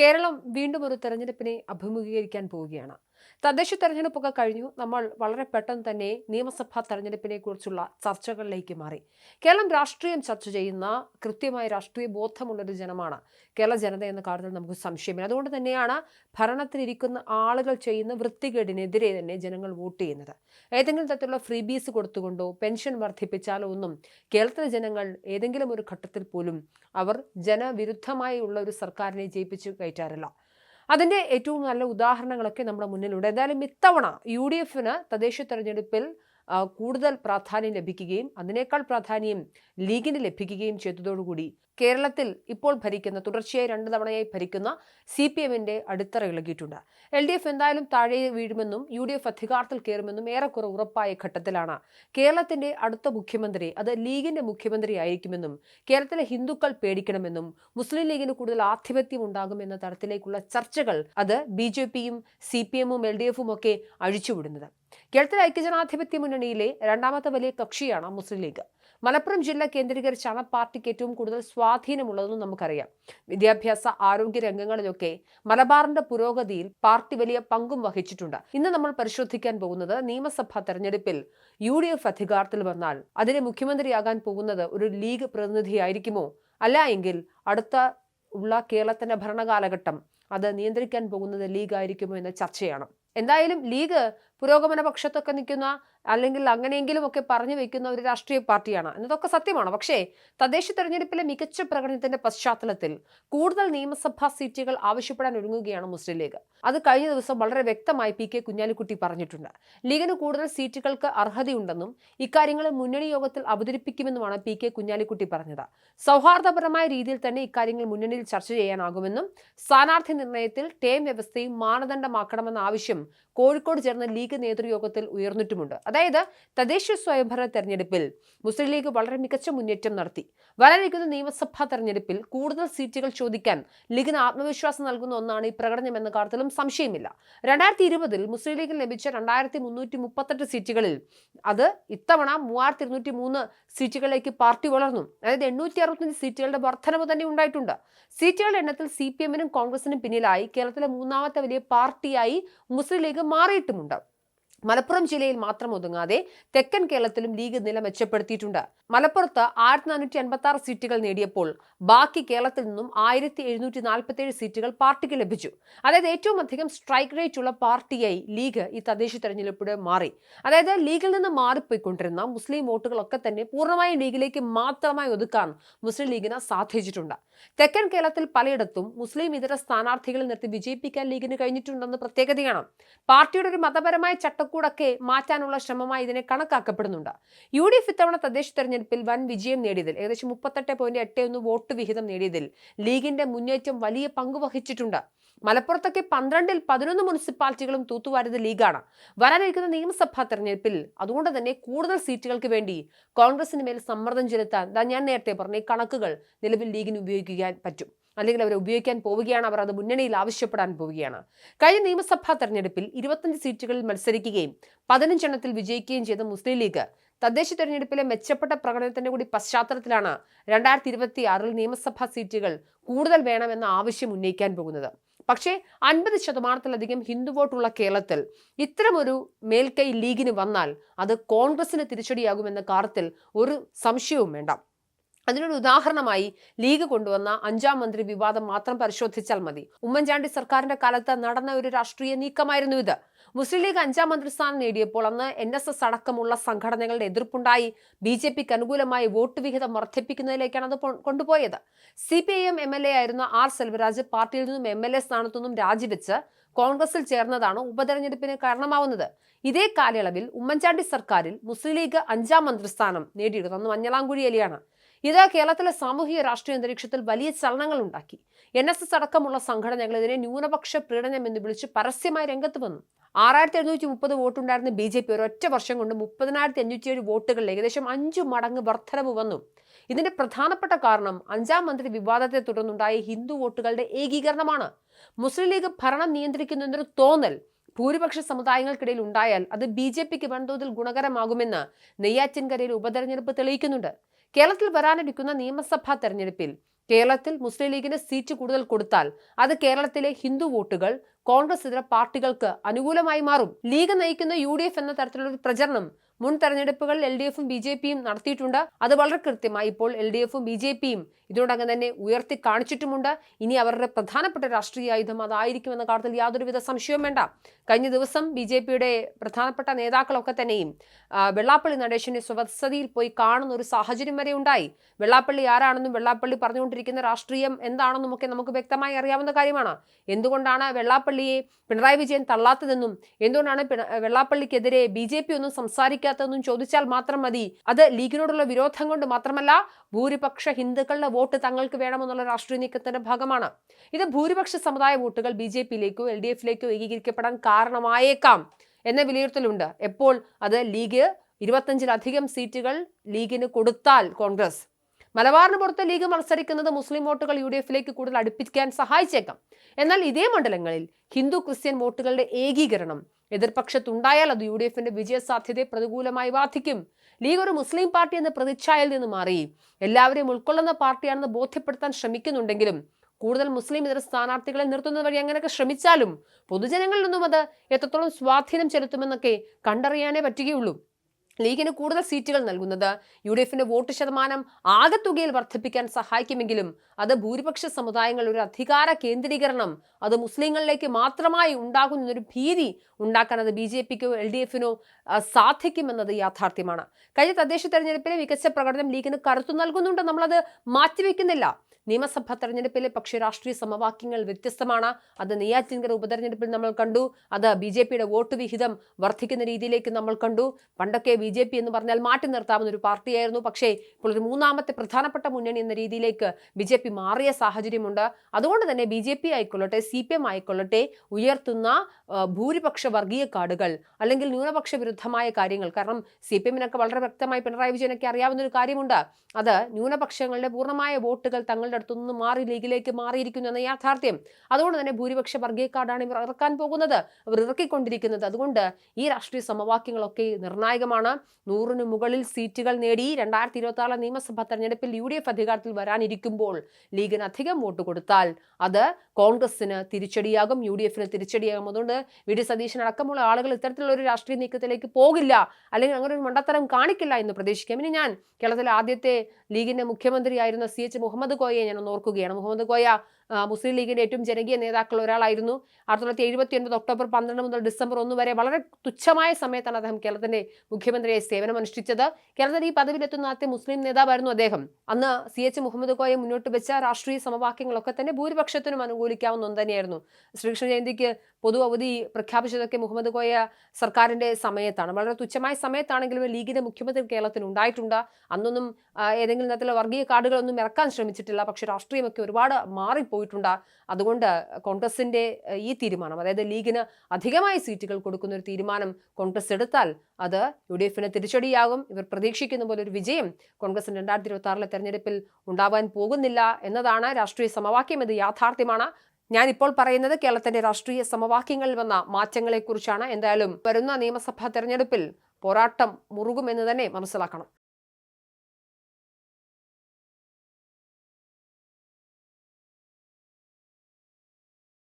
കേരളം വീണ്ടും ഒരു തെരഞ്ഞെടുപ്പിനെ അഭിമുഖീകരിക്കാൻ പോവുകയാണ്. തദ്ദേശ തെരഞ്ഞെടുപ്പൊക്കെ കഴിഞ്ഞു. നമ്മൾ വളരെ പെട്ടെന്ന് തന്നെ നിയമസഭാ തെരഞ്ഞെടുപ്പിനെ കുറിച്ചുള്ള ചർച്ചകളിലേക്ക് മാറി. കേരളം രാഷ്ട്രീയം ചർച്ച ചെയ്യുന്ന കൃത്യമായ രാഷ്ട്രീയ ബോധമുള്ളൊരു ജനമാണ്. കേരള ജനത എന്ന കാര്യത്തിൽ നമുക്ക് സംശയമില്ല. അതുകൊണ്ട് തന്നെയാണ് ഭരണത്തിലിരിക്കുന്ന ആളുകൾ ചെയ്യുന്ന വൃത്തികേടിനെതിരെ തന്നെ ജനങ്ങൾ വോട്ട് ചെയ്യുന്നത്. ഏതെങ്കിലും തരത്തിലുള്ള ഫ്രീ ബീസ് കൊടുത്തുകൊണ്ടോ പെൻഷൻ വർദ്ധിപ്പിച്ചാലോ ഒന്നും കേരളത്തിലെ ജനങ്ങൾ ഏതെങ്കിലും ഒരു ഘട്ടത്തിൽ പോലും അവർ ജനവിരുദ്ധമായി ഉള്ള ഒരു സർക്കാരിനെ ജയിപ്പിച്ചു കയറ്റാറില്ല. അതിന്റെ ഏറ്റവും നല്ല ഉദാഹരണങ്ങളൊക്കെ നമ്മുടെ മുന്നിലുണ്ട്. എന്തായാലും ഇത്തവണ യു ഡി എഫിന് തദ്ദേശ തെരഞ്ഞെടുപ്പിൽ കൂടുതൽ പ്രാധാന്യം ലഭിക്കുകയും അതിനേക്കാൾ പ്രാധാന്യം ലീഗിന് ലഭിക്കുകയും ചെയ്തതോടുകൂടി കേരളത്തിൽ ഇപ്പോൾ ഭരിക്കുന്ന തുടർച്ചയായി രണ്ട് തവണയായി ഭരിക്കുന്ന സി പി എമ്മിന്റെ അടിത്തറ ഇളകിയിട്ടുണ്ട്. എൽ ഡി എഫ് എന്തായാലും താഴെ വീഴുമെന്നും യു ഡി എഫ് അധികാരത്തിൽ കയറുമെന്നും ഏറെക്കുറെ ഉറപ്പായ ഘട്ടത്തിലാണ്. കേരളത്തിന്റെ അടുത്ത മുഖ്യമന്ത്രി അത് ലീഗിന്റെ മുഖ്യമന്ത്രി ആയിരിക്കുമെന്നും കേരളത്തിലെ ഹിന്ദുക്കൾ പേടിക്കണമെന്നും മുസ്ലിം ലീഗിന് കൂടുതൽ ആധിപത്യം ഉണ്ടാകുമെന്ന തരത്തിലേക്കുള്ള ചർച്ചകൾ അത് ബി ജെ പിയും സി പി എമ്മും എൽ ഡി എഫും ഒക്കെ അഴിച്ചുവിടുന്നത്. കേരളത്തിലെ ഐക്യജനാധിപത്യ മുന്നണിയിലെ രണ്ടാമത്തെ വലിയ കക്ഷിയാണ് മുസ്ലിം ലീഗ്. മലപ്പുറം ജില്ല കേന്ദ്രീകരിച്ചാണ് പാർട്ടിക്ക് ഏറ്റവും കൂടുതൽ സ്വാധീനമുള്ളതെന്ന് നമുക്കറിയാം. വിദ്യാഭ്യാസ ആരോഗ്യ രംഗങ്ങളിലൊക്കെ മലബാറിന്റെ പുരോഗതിയിൽ പാർട്ടി വലിയ പങ്കും വഹിച്ചിട്ടുണ്ട്. ഇന്ന് നമ്മൾ പരിശോധിക്കാൻ പോകുന്നത് നിയമസഭാ തെരഞ്ഞെടുപ്പിൽ യു ഡി എഫ് അധികാരത്തിൽ വന്നാൽ അതിന് മുഖ്യമന്ത്രിയാകാൻ പോകുന്നത് ഒരു ലീഗ് പ്രതിനിധിയായിരിക്കുമോ? അല്ല എങ്കിൽ അടുത്ത ഉള്ള കേരളത്തിന്റെ ഭരണകാലഘട്ടം അത് നിയന്ത്രിക്കാൻ പോകുന്നത് ലീഗ് ആയിരിക്കുമോ എന്ന ചർച്ചയാണ്. എന്തായാലും ലീഗ് പുരോഗമന പക്ഷത്തൊക്കെ നിൽക്കുന്ന അല്ലെങ്കിൽ അങ്ങനെയെങ്കിലും ഒക്കെ പറഞ്ഞു വെക്കുന്ന ഒരു രാഷ്ട്രീയ പാർട്ടിയാണ്. എന്നതൊക്കെ സത്യമാണ്. പക്ഷേ തദ്ദേശ തെരഞ്ഞെടുപ്പിലെ മികച്ച പ്രകടനത്തിന്റെ പശ്ചാത്തലത്തിൽ കൂടുതൽ നിയമസഭാ സീറ്റുകൾ ആവശ്യപ്പെടാൻ ഒരുങ്ങുകയാണ് മുസ്ലിം ലീഗ്. അത് കഴിഞ്ഞ ദിവസം വളരെ വ്യക്തമായി പി കെ കുഞ്ഞാലിക്കുട്ടി പറഞ്ഞിട്ടുണ്ട്. ലീഗിന് കൂടുതൽ സീറ്റുകൾക്ക് അർഹതയുണ്ടെന്നും ഇക്കാര്യങ്ങൾ മുന്നണി യോഗത്തിൽ അവതരിപ്പിക്കുമെന്നുമാണ് പി കെ കുഞ്ഞാലിക്കുട്ടി പറഞ്ഞത്. സൗഹാർദ്ദപരമായ രീതിയിൽ തന്നെ ഇക്കാര്യങ്ങൾ മുന്നണിയിൽ ചർച്ച ചെയ്യാനാകുമെന്നും സ്ഥാനാർത്ഥി നിർണയത്തിൽ ടേം വ്യവസ്ഥയും മാനദണ്ഡമാക്കണമെന്ന ആവശ്യം കോഴിക്കോട് ചേർന്ന ലീഗ് നേതൃയോഗത്തിൽ ഉയർന്നിട്ടുമുണ്ട്. അതായത് തദ്ദേശ സ്വയംഭരണ തെരഞ്ഞെടുപ്പിൽ മുസ്ലിം ലീഗ് വളരെ മികച്ച മുന്നേറ്റം നടത്തി. വരാനിരിക്കുന്ന നിയമസഭാ തെരഞ്ഞെടുപ്പിൽ കൂടുതൽ സീറ്റുകൾ ചോദിക്കാൻ ലീഗിന് ആത്മവിശ്വാസം നൽകുന്ന ഒന്നാണ് ഈ പ്രകടനം എന്ന കാര്യത്തിലും സംശയമില്ല. രണ്ടായിരത്തി ഇരുപതിൽ മുസ്ലിം ലീഗിന് ലഭിച്ച രണ്ടായിരത്തി മുന്നൂറ്റി മുപ്പത്തെട്ട് സീറ്റുകളിൽ അത് ഇത്തവണ മൂവായിരത്തി ഇരുന്നൂറ്റി മൂന്ന് സീറ്റുകളിലേക്ക് പാർട്ടി വളർന്നു. അതായത് എണ്ണൂറ്റി അറുപത്തഞ്ച് സീറ്റുകളുടെ വർധനവ് തന്നെ ഉണ്ടായിട്ടുണ്ട്. സീറ്റുകളുടെ എണ്ണത്തിൽ സി പി എമ്മിനും കോൺഗ്രസിനും പിന്നിലായി കേരളത്തിലെ മൂന്നാമത്തെ വലിയ പാർട്ടിയായി മുസ്ലിം ലീഗ് മാറിയിട്ടുമുണ്ട്. മലപ്പുറം ജില്ലയിൽ മാത്രം ഒതുങ്ങാതെ തെക്കൻ കേരളത്തിലും ലീഗ് നില മെച്ചപ്പെടുത്തിയിട്ടുണ്ട്. മലപ്പുറത്ത് ആയിരത്തി നാനൂറ്റി അൻപത്തി ആറ് സീറ്റുകൾ നേടിയപ്പോൾ ബാക്കി കേരളത്തിൽ നിന്നും ആയിരത്തി എഴുന്നൂറ്റി നാൽപ്പത്തി ഏഴ് സീറ്റുകൾ പാർട്ടിക്ക് ലഭിച്ചു. അതായത് ഏറ്റവും അധികം സ്ട്രൈക്ക് റേറ്റ് ഉള്ള പാർട്ടിയായി ലീഗ് ഈ തദ്ദേശ തെരഞ്ഞെടുപ്പിലൂടെ മാറി. അതായത് ലീഗിൽ നിന്ന് മാറിപ്പോയിക്കൊണ്ടിരുന്ന മുസ്ലിം വോട്ടുകളൊക്കെ തന്നെ പൂർണമായും ലീഗിലേക്ക് മാത്രമായി ഒതുക്കാൻ മുസ്ലിം ലീഗിന് സാധിച്ചിട്ടുണ്ട്. തെക്കൻ കേരളത്തിൽ പലയിടത്തും മുസ്ലിം ഇതര സ്ഥാനാർത്ഥികളെ നിർത്തി വിജയിപ്പിക്കാൻ ലീഗിന് കഴിഞ്ഞിട്ടുണ്ടെന്ന് പ്രത്യേകതയാണ്. പാർട്ടിയുടെ ഒരു മതപരമായ ചട്ടക്കൂടൊക്കെ മാറ്റാനുള്ള ശ്രമമായി ഇതിനെ കണക്കാക്കപ്പെടുന്നുണ്ട്. യു ഡി എഫ് ഇത്തവണ തദ്ദേശ തെരഞ്ഞെടുപ്പിൽ വൻ വിജയം നേടിയതിൽ ഏകദേശം മുപ്പത്തെട്ട് പോയിന്റ് എട്ട് ഒന്ന് വോട്ട് വിഹിതം നേടിയതിൽ ലീഗിന്റെ മുന്നേറ്റം വലിയ പങ്ക് വഹിച്ചിട്ടുണ്ട്. മലപ്പുറത്തൊക്കെ പന്ത്രണ്ടിൽ പതിനൊന്ന് മുനിസിപ്പാലിറ്റികളും തൂത്തുവാരിയത് ലീഗാണ്. വരാനിരിക്കുന്ന നിയമസഭാ തെരഞ്ഞെടുപ്പിൽ അതുകൊണ്ട് തന്നെ കൂടുതൽ സീറ്റുകൾക്ക് വേണ്ടി കോൺഗ്രസിന് മേൽ സമ്മർദ്ദം ചെലുത്താൻ ഞാൻ നേരത്തെ പറഞ്ഞ കണക്കുകൾ നിലവിൽ ലീഗിന് ഉപയോഗിക്കാൻ പറ്റും. അല്ലെങ്കിൽ അവർ ഉപയോഗിക്കാൻ പോവുകയാണ്. അവർ അത് മുന്നണിയിൽ ആവശ്യപ്പെടാൻ പോവുകയാണ്. കഴിഞ്ഞ നിയമസഭാ തെരഞ്ഞെടുപ്പിൽ ഇരുപത്തഞ്ച് സീറ്റുകളിൽ മത്സരിക്കുകയും പതിനഞ്ചെണ്ണത്തിൽ വിജയിക്കുകയും ചെയ്ത മുസ്ലിം ലീഗ് തദ്ദേശ തെരഞ്ഞെടുപ്പിലെ മെച്ചപ്പെട്ട പ്രകടനത്തിന്റെ കൂടി പശ്ചാത്തലത്തിലാണ് രണ്ടായിരത്തി ഇരുപത്തി ആറിൽ നിയമസഭാ സീറ്റുകൾ കൂടുതൽ വേണമെന്ന ആവശ്യം ഉന്നയിക്കാൻ പോകുന്നത്. പക്ഷേ അൻപത് ശതമാനത്തിലധികം ഹിന്ദു വോട്ടുള്ള കേരളത്തിൽ ഇത്തരമൊരു മേൽക്കൈ ലീഗിന് വന്നാൽ അത് കോൺഗ്രസിന് തിരിച്ചടിയാകുമെന്ന കാര്യത്തിൽ ഒരു സംശയവും വേണ്ട. അതിനൊരു ഉദാഹരണമായി ലീഗ് കൊണ്ടുവന്ന അഞ്ചാം മന്ത്രി വിവാദം മാത്രം പരിശോധിച്ചാൽ മതി. ഉമ്മൻചാണ്ടി സർക്കാരിന്റെ കാലത്ത് നടന്ന ഒരു രാഷ്ട്രീയ നീക്കമായിരുന്നു ഇത്. മുസ്ലിം ലീഗ് അഞ്ചാം മന്ത്രി സ്ഥാനം നേടിയപ്പോൾ അന്ന് എൻ എസ് എസ് അടക്കമുള്ള സംഘടനകളുടെ എതിർപ്പുണ്ടായി. ബി ജെ പിക്ക് അനുകൂലമായി വോട്ട് വിഹിതം വർദ്ധിപ്പിക്കുന്നതിലേക്കാണ് അത് കൊണ്ടുപോയത്. C P I M M L A ആയിരുന്ന ആർ സെൽവരാജ് പാർട്ടിയിൽ നിന്നും എം എൽ എ സ്ഥാനത്തു നിന്നും രാജിവെച്ച് കോൺഗ്രസിൽ ചേർന്നതാണ് ഉപതെരഞ്ഞെടുപ്പിന് കാരണമാവുന്നത്. ഇതേ കാലയളവിൽ ഉമ്മൻചാണ്ടി സർക്കാരിൽ മുസ്ലിം ലീഗ് അഞ്ചാം മന്ത്രിസ്ഥാനം നേടിയെടുത്തത് അന്ന് മഞ്ഞളാംകുഴി അലിയാണ്. ഇത് കേരളത്തിലെ സാമൂഹിക രാഷ്ട്രീയ അന്തരീക്ഷത്തിൽ വലിയ ചലനങ്ങൾ ഉണ്ടാക്കി എൻ എസ് എസ് അടക്കമുള്ള സംഘടനകൾ ഇതിനെ ന്യൂനപക്ഷ പ്രീണനം എന്ന് വിളിച്ച് പരസ്യമായി രംഗത്ത് വന്നു. ആറായിരത്തി എഴുന്നൂറ്റി മുപ്പത് വോട്ടുണ്ടായിരുന്ന ബി ജെ പി ഒരൊറ്റ വർഷം കൊണ്ട് മുപ്പതിനായിരത്തി അഞ്ഞൂറ്റി ഏഴ് വോട്ടുകളിൽ ഏകദേശം അഞ്ചു മടങ്ങ് വർധനവ് വന്നു. ഇതിന്റെ പ്രധാനപ്പെട്ട കാരണം അഞ്ചാം മന്ത്രി വിവാദത്തെ തുടർന്നുണ്ടായ ഹിന്ദു വോട്ടുകളുടെ ഏകീകരണമാണ്. മുസ്ലിം ലീഗ് ഭരണം നിയന്ത്രിക്കുന്നു എന്നൊരു തോന്നൽ ഭൂരിപക്ഷ സമുദായങ്ങൾക്കിടയിൽ ഉണ്ടായാൽ അത് ബി ജെ പിക്ക് വൻതോതിൽ ഗുണകരമാകുമെന്ന് നെയ്യാറ്റിൻകരയിൽ ഉപതെരഞ്ഞെടുപ്പ് തെളിയിക്കുന്നുണ്ട്. കേരളത്തിൽ വരാനിരിക്കുന്ന നിയമസഭാ തെരഞ്ഞെടുപ്പിൽ കേരളത്തിൽ മുസ്ലിം ലീഗിന് സീറ്റ് കൂടുതൽ കൊടുത്താൽ അത് കേരളത്തിലെ ഹിന്ദു വോട്ടുകൾ കോൺഗ്രസ് ഇതര പാർട്ടികൾക്ക് അനുകൂലമായി മാറും. ലീഗ് നയിക്കുന്ന യു ഡി എഫ് എന്ന തരത്തിലുള്ള ഒരു പ്രചരണം മുൻ തെരഞ്ഞെടുപ്പുകളിൽ എൽ ഡി എഫും ബി ജെ പിയും നടത്തിയിട്ടുണ്ട്. അത് വളരെ കൃത്യമായി ഇപ്പോൾ എൽ ഡി എഫും ബി ജെ പിയും ഇതിനോടകം തന്നെ ഉയർത്തി കാണിച്ചിട്ടുമുണ്ട്. ഇനി അവരുടെ പ്രധാനപ്പെട്ട രാഷ്ട്രീയ ആയുധം അതായിരിക്കുമെന്ന കാര്യത്തിൽ യാതൊരുവിധ സംശയവും വേണ്ട. കഴിഞ്ഞ ദിവസം ബി ജെ പിയുടെ പ്രധാനപ്പെട്ട നേതാക്കളൊക്കെ തന്നെയും വെള്ളാപ്പള്ളി നടേശന്റെ സ്വസതിയിൽ പോയി കാണുന്ന ഒരു സാഹചര്യം വരെ ഉണ്ടായി. വെള്ളാപ്പള്ളി ആരാണെന്നും വെള്ളാപ്പള്ളി പറഞ്ഞുകൊണ്ടിരിക്കുന്ന രാഷ്ട്രീയം എന്താണെന്നും ഒക്കെ നമുക്ക് വ്യക്തമായി അറിയാവുന്ന കാര്യമാണ്. എന്തുകൊണ്ടാണ് വെള്ളാപ്പള്ളിയെ പിണറായി വിജയൻ തള്ളാത്തതെന്നും എന്തുകൊണ്ടാണ് വെള്ളാപ്പള്ളിക്കെതിരെ ബി ജെ പി ഒന്നും സംസാരിക്കാത്തതെന്നും ചോദിച്ചാൽ മാത്രം മതി. അത് ലീഗിനോടുള്ള വിരോധം കൊണ്ട് മാത്രമല്ല ഭൂരിപക്ഷ ഹിന്ദുക്കളുടെ വോട്ട് തങ്ങൾക്ക് വേണമെന്നുള്ള രാഷ്ട്രീയ നീക്കത്തിന്റെ ഭാഗമാണ്. ഇത് ഭൂരിപക്ഷ സമുദായ വോട്ടുകൾ ബി ജെ പിയിലേക്കോ എൽ ഡി എഫിലേക്കോ ഏകീകരിക്കപ്പെടാൻ കാരണമായേക്കാം എന്ന വിലയിരുത്തലുണ്ട്. എപ്പോൾ? അത് ലീഗ് ഇരുപത്തഞ്ചിലധികം സീറ്റുകൾ ലീഗിന് കൊടുത്താൽ കോൺഗ്രസ്. മലബാറിന് പുറത്ത് ലീഗ് മത്സരിക്കുന്നത് മുസ്ലിം വോട്ടുകൾ യു ഡി എഫിലേക്ക് കൂടുതൽ അടുപ്പിക്കാൻ സഹായിച്ചേക്കാം. എന്നാൽ ഇതേ മണ്ഡലങ്ങളിൽ ഹിന്ദു ക്രിസ്ത്യൻ വോട്ടുകളുടെ ഏകീകരണം എതിർപക്ഷത്തുണ്ടായാൽ അത് യു ഡി എഫിന്റെ വിജയ സാധ്യതയെ പ്രതികൂലമായി ബാധിക്കും. ലീഗ് ഒരു മുസ്ലിം പാർട്ടി എന്ന പ്രതിച്ഛായയിൽ നിന്ന് മാറി. എല്ലാവരെയും ഉൾക്കൊള്ളുന്ന പാർട്ടിയാണെന്ന് ബോധ്യപ്പെടുത്താൻ ശ്രമിക്കുന്നുണ്ടെങ്കിലും കൂടുതൽ മുസ്ലിം ഇതര സ്ഥാനാർത്ഥികളെ നിർത്തുന്നത് വഴി അങ്ങനെയൊക്കെ ശ്രമിച്ചാലും പൊതുജനങ്ങളിൽ നിന്നും അത് എത്രത്തോളം സ്വാധീനം ചെലുത്തുമെന്നൊക്കെ കണ്ടറിയാനേ പറ്റുകയുള്ളൂ. ലീഗിന് കൂടുതൽ സീറ്റുകൾ നൽകുന്നത്. യു ഡി എഫിന്റെ വോട്ട് ശതമാനം ആകെത്തുകയിൽ വർദ്ധിപ്പിക്കാൻ സഹായിക്കുമെങ്കിലും അത് ഭൂരിപക്ഷ സമുദായങ്ങളുടെ ഒരു അധികാര കേന്ദ്രീകരണം. അത് മുസ്ലിങ്ങളിലേക്ക് മാത്രമായി ഉണ്ടാകുന്നൊരു ഭീതി ഉണ്ടാക്കാൻ അത് ബി ജെ പിക്കോ എൽ ഡി എഫിനോ സാധിക്കുമെന്നത് യാഥാർത്ഥ്യമാണ്. കഴിഞ്ഞ തദ്ദേശ തെരഞ്ഞെടുപ്പിലെ മികച്ച പ്രകടനം ലീഗിന് കരുത്തു നൽകുന്നുണ്ട്. നമ്മളത് മാറ്റിവെക്കുന്നില്ല. നിയമസഭാ തെരഞ്ഞെടുപ്പിലെ പക്ഷേ രാഷ്ട്രീയ സമവാക്യങ്ങൾ വ്യത്യസ്തമാണ്. അത് നെയ്യാറ്റിൻകര ഉപതെരഞ്ഞെടുപ്പിൽ നമ്മൾ കണ്ടു. അത് ബി ജെ പിയുടെ വോട്ട് വിഹിതം വർദ്ധിക്കുന്ന രീതിയിലേക്ക് നമ്മൾ കണ്ടു. പണ്ടൊക്കെ ബി ജെ പി എന്ന് പറഞ്ഞാൽ മാറ്റി നിർത്താവുന്ന ഒരു പാർട്ടിയായിരുന്നു. പക്ഷേ ഇപ്പോൾ ഒരു മൂന്നാമത്തെ പ്രധാനപ്പെട്ട മുന്നണി എന്ന രീതിയിലേക്ക് ബി ജെ പി മാറിയ സാഹചര്യമുണ്ട്. അതുകൊണ്ട് തന്നെ ബി ജെ പി ആയിക്കൊള്ളട്ടെ സി പി എം ആയിക്കൊള്ളട്ടെ ഉയർത്തുന്ന ഭൂരിപക്ഷ വർഗീയ കാർഡുകൾ അല്ലെങ്കിൽ ന്യൂനപക്ഷ വിരുദ്ധമായ കാര്യങ്ങൾ. കാരണം സി പി എമ്മിനൊക്കെ വളരെ വ്യക്തമായി പിണറായി വിജയനൊക്കെ അറിയാവുന്ന ഒരു കാര്യമുണ്ട്. അത് ന്യൂനപക്ഷങ്ങളുടെ പൂർണമായ വോട്ടുകൾ തങ്ങളുടെ അടുത്തുനിന്ന് മാറി ലീഗിലേക്ക് മാറിയിരിക്കുന്നു എന്ന യാഥാർത്ഥ്യം. അതുകൊണ്ട് തന്നെ ഭൂരിപക്ഷ വർഗീയ കാർഡാണ് ഇവർ ഇറക്കാൻ പോകുന്നത്. അവർ ഇറക്കിക്കൊണ്ടിരിക്കുന്നത്. അതുകൊണ്ട് ഈ രാഷ്ട്രീയ സമവാക്യങ്ങളൊക്കെ നിർണായകമാണ്. നൂറിന് മുകളിൽ സീറ്റുകൾ നേടി രണ്ടായിരത്തി ഇരുപത്തി ആറിലെ നിയമസഭാ തെരഞ്ഞെടുപ്പിൽ യു ഡി എഫ് അധികാരത്തിൽ വരാനിരിക്കുമ്പോൾ ലീഗിന് അധികം വോട്ട് കൊടുത്താൽ അത് കോൺഗ്രസിന് തിരിച്ചടിയാകും യു ഡി എഫിന് തിരിച്ചടിയാകും. അതുകൊണ്ട് വി. ഡി. സതീശൻ അടക്കമുള്ള ആളുകൾ ഇത്തരത്തിലുള്ള ഒരു രാഷ്ട്രീയ നീക്കത്തിലേക്ക് പോകില്ല. അല്ലെങ്കിൽ അങ്ങനെ ഒരു മണ്ടത്തരം കാണിക്കില്ല എന്ന് പ്രതീക്ഷിക്കാം. ഇനി ഞാൻ കേരളത്തിലെ ആദ്യത്തെ ലീഗിന്റെ മുഖ്യമന്ത്രിയായിരുന്ന സി. എച്ച്. മുഹമ്മദ് കോയയെ ഞാൻ ഓർക്കുകയാണ്. മുഹമ്മദ് കോയ മുസ്ലിം ലീഗിന്റെ ഏറ്റവും ജനകീയ നേതാക്കളിൽ ഒരാളായിരുന്നു. ആയിരത്തി തൊള്ളായിരത്തി എഴുപത്തി ഒൻപത് ഒക്ടോബർ പന്ത്രണ്ട് മുതൽ ഡിസംബർ ഒന്ന് വരെ വളരെ തുച്ഛമായ സമയത്താണ് അദ്ദേഹം കേരളത്തിന്റെ മുഖ്യമന്ത്രിയായി സേവനം അനുഷ്ഠിച്ചത്. കേരളത്തിൽ ഈ പദവിയിലെത്തുന്ന ആദ്യത്തെ മുസ്ലിം നേതാവായിരുന്നു അദ്ദേഹം. അന്ന് സി എച്ച് മുഹമ്മദ് കോയെ മുന്നോട്ട് വെച്ച രാഷ്ട്രീയ സമവാക്യങ്ങളൊക്കെ തന്നെ ഭൂരിപക്ഷത്തിനും അനുകൂലിക്കാവുന്ന ഒന്ന് തന്നെയായിരുന്നു. ശ്രീകൃഷ്ണ ജയന്തിക്ക് പൊതു അവധി പ്രഖ്യാപിച്ചതൊക്കെ മുഹമ്മദ് കോയ സർക്കാരിന്റെ സമയത്താണ്. വളരെ തുച്ഛമായ സമയത്താണെങ്കിലും ലീഗിന്റെ മുഖ്യമന്ത്രി കേരളത്തിൽ ഉണ്ടായിട്ടുണ്ട്. അന്നൊന്നും ഏതെങ്കിലും തരത്തിലുള്ള വർഗീയ കാർഡുകളൊന്നും ഇറക്കാൻ ശ്രമിച്ചിട്ടില്ല. പക്ഷെ രാഷ്ട്രീയമൊക്കെ ഒരുപാട് മാറിപ്പോയിട്ടുണ്ട് അതുകൊണ്ട് കോൺഗ്രസിന്റെ ഈ തീരുമാനം അതായത് ലീഗിന് അധികമായ സീറ്റുകൾ കൊടുക്കുന്ന ഒരു തീരുമാനം കോൺഗ്രസ് എടുത്താൽ അത് യു ഡി എഫിന് തിരിച്ചടിയാകും. ഇവർ പ്രതീക്ഷിക്കുന്ന പോലെ ഒരു വിജയം കോൺഗ്രസിന് രണ്ടായിരത്തി ഇരുപത്തി ആറിലെ തെരഞ്ഞെടുപ്പിൽ ഉണ്ടാവാൻ പോകുന്നില്ല എന്നതാണ് രാഷ്ട്രീയ സമവാക്യം. ഇത് യാഥാർത്ഥ്യമാണ്. ഞാനിപ്പോൾ പറയുന്നത് കേരളത്തിന്റെ രാഷ്ട്രീയ സമവാക്യങ്ങളിൽ വന്ന മാറ്റങ്ങളെക്കുറിച്ചാണ്. എന്തായാലും വരുന്ന നിയമസഭാ തെരഞ്ഞെടുപ്പിൽ പോരാട്ടം മുറുകുമെന്ന് തന്നെ മനസ്സിലാക്കണം.